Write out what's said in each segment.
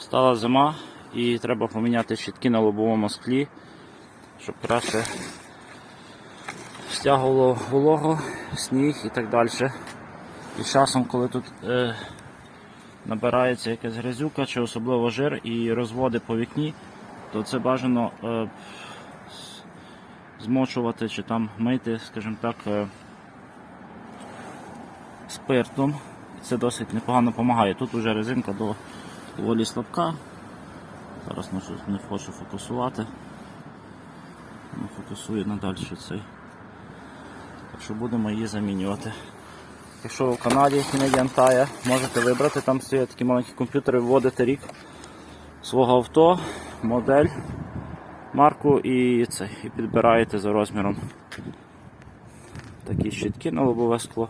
Стала зима і треба поміняти щітки на лобовому склі, щоб краще стягувало вологу, сніг і так далі. І з часом, коли тут е, набирається якась грязюка чи особливо жир і розводи по вікні, то це бажано е, змочувати чи там мити, скажімо так, е, спиртом. Це досить непогано допомагає. Тут вже резинка до- доволі слабка. Зараз не, хочу фокусувати. Не фокусує надалі цей. Так що будемо її замінювати. Якщо ви в Канаді Canadian Tire, можете вибрати, там стоять такі маленькі комп'ютери, вводите рік свого авто, модель, марку і це, і підбираєте за розміром такі щитки на лобове скло.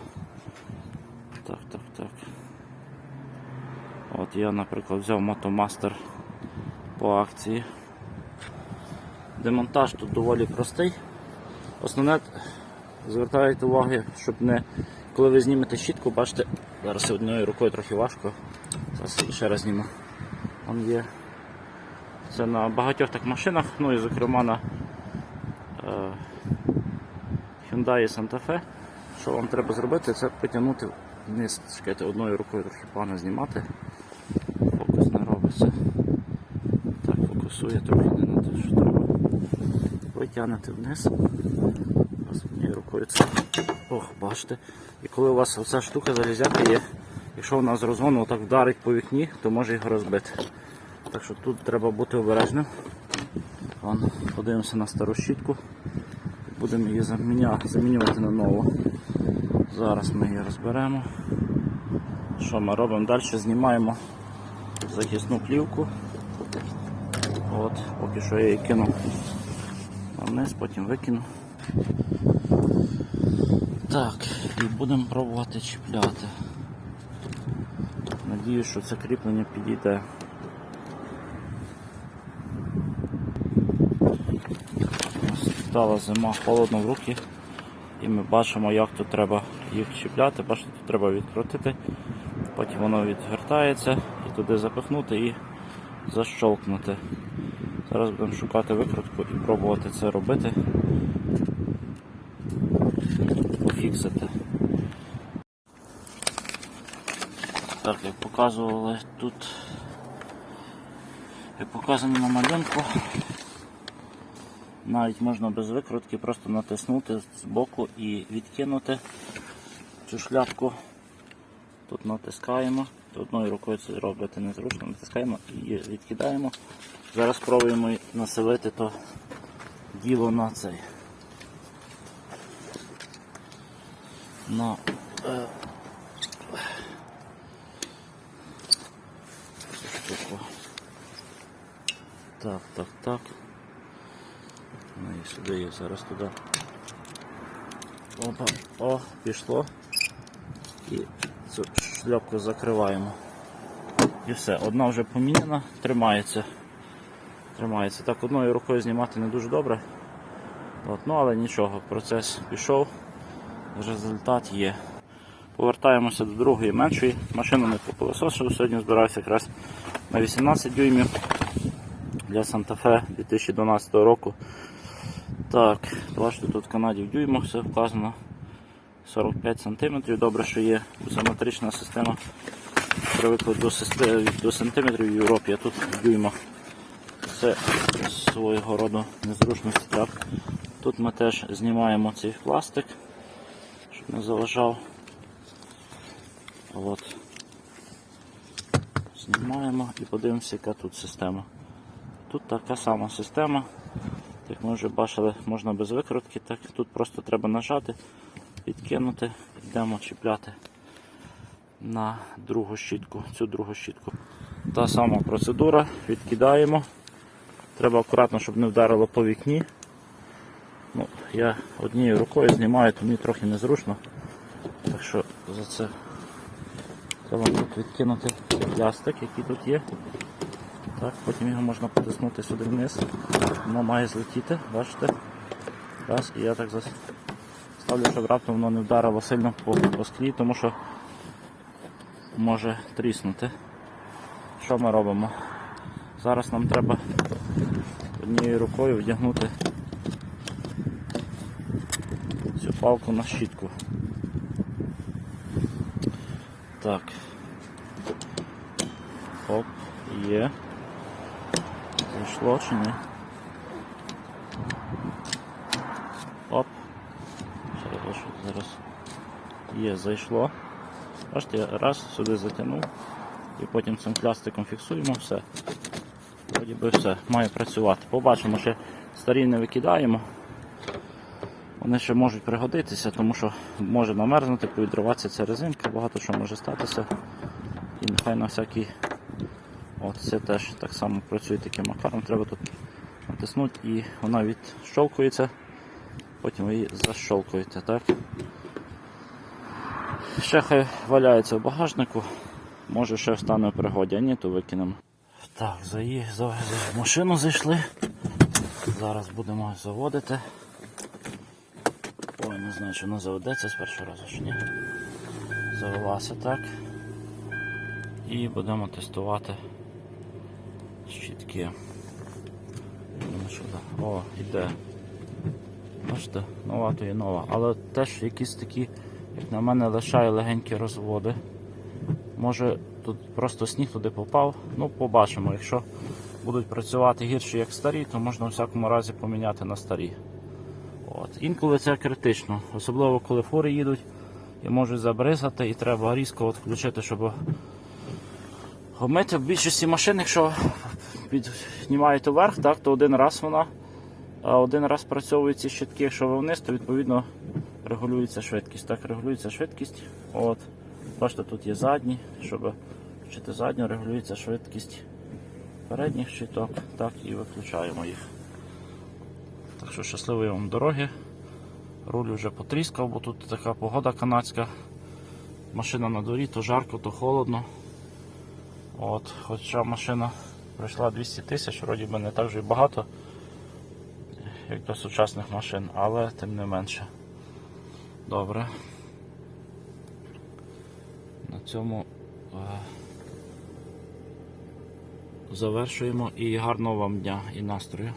Так, так, так. От я, наприклад, взяв Мотомастер по акції. Демонтаж тут доволі простий. Основне, звертайте увагу, щоб не коли ви знімете щітку, бачите, зараз однією рукою трохи важко. Зараз ще раз зніму. Вон є. Це на багатьох так машинах, ну і зокрема на е, Hyundai Santa Fe. Що вам треба зробити, це потягнути вниз. Чекайте, одною рукою трохи погано знімати. Фокус не робиться. Так, фокусує трохи не на те, що треба. Витягнете вниз. Однією рукою це. Ох, бачите. І коли у вас оця штука залізяка є, якщо вона з розгону так вдарить по вікні, то може його розбити. Так що тут треба бути обережним. Вон, подивимося на стару щітку. Будемо її замінювати на нову. Зараз ми її розберемо. Що ми робимо? Далі знімаємо захисну плівку. От, поки що я її кину вниз, потім викину. Так, і будемо пробувати чіпляти. Надіюсь, що це кріплення підійде. Стала зима, холодно в руки. І ми бачимо, як тут треба їх чіпляти. Бачите, тут треба відкрутити, потім воно відгортається і туди запихнути і защолкнути. Зараз будемо шукати викрутку і пробувати це робити. Пофіксити. Так, як показували тут, як показано на малюнку, навіть можна без викрутки просто натиснути з боку і відкинути цю шляпку. Тут натискаємо, одною рукою це робити незручно, натискаємо і відкидаємо. Зараз спробуємо населити то діло на цей. На е. Так, так, так. Ну і сюди її зараз туди. Опа, о, пішло. І цю шляпку закриваємо. І все, одна вже поміняна, тримається. Тримається. Так, одною рукою знімати не дуже добре. От, ну але нічого, процес пішов, результат є. Повертаємося до другої меншої. Машину не попилососив, сьогодні збирався якраз на 18 дюймів для Fe 2012 року. Так, бачите, тут в Канаді в дюймах все вказано. 45 см. Добре, що є ізометрична система. Привикли до, до сантиметрів в Європі, а тут в дюймах. Це свого роду незручності. Так. Тут ми теж знімаємо цей пластик, щоб не заважав. От. Знімаємо і подивимося, яка тут система. Тут така сама система. Як ми вже бачили, можна без викрутки, так тут просто треба нажати, відкинути, йдемо чіпляти на другу щітку, цю другу щітку. Та сама процедура, відкидаємо. Треба акуратно, щоб не вдарило по вікні. Ну, Я однією рукою знімаю, то мені трохи незручно. Так що за це треба тут відкинути пластик, який тут є. Так, Потім його можна потиснути сюди вниз. Воно має злетіти, бачите? Раз, і я так зас- ставлю, щоб раптом воно не вдарило сильно по, по склі, тому що може тріснути. Що ми робимо? Зараз нам треба однією рукою вдягнути цю палку на щітку. Так. Оп, є. Зайшло чи ні? Оп. Зараз. Є, зайшло. Бачите, я раз сюди затягнув і потім цим пластиком фіксуємо все. Вроді би все, має працювати. Побачимо, ще старі не викидаємо. Вони ще можуть пригодитися, тому що може намерзнути, повідриватися ця резинка, багато що може статися. І нехай на всякий. От це теж так само працює таким макаром. Треба тут натиснути і вона відщолкується, потім ви її защолкуєте. Так? Ще хай валяється в багажнику, може ще встане в пригоді, а ні, то викинемо. Так, заї... за... за- машину зайшли. Зараз будемо заводити. Ой, не знаю, чи вона заведеться з першого разу чи ні. Завелася так. І будемо тестувати да? О, іде. Бачите, нова то є нова. Але теж якісь такі, як на мене, лишає легенькі розводи. Може тут просто сніг туди попав. Ну, побачимо. Якщо будуть працювати гірше, як старі, то можна у всякому разі поміняти на старі. От. Інколи це критично, особливо коли фури їдуть і можуть забризати, і треба різко от включити, щоб Гомити в більшості машин, якщо піднімаєте вверх, так, то один раз вона, один раз працьовують ці щитки, якщо ви вниз, то відповідно регулюється швидкість. Так, регулюється швидкість. От. Бачите, тут є задні, щоб включити задню, регулюється швидкість передніх щиток, так, і виключаємо їх. Так що щасливої вам дороги. Руль вже потріскав, бо тут така погода канадська. Машина на дворі, то жарко, то холодно. От, Хоча машина пройшла 200 тисяч, вроді би не так вже і багато, як до сучасних машин, але тим не менше. Добре. На цьому е, завершуємо і гарного вам дня і настрою.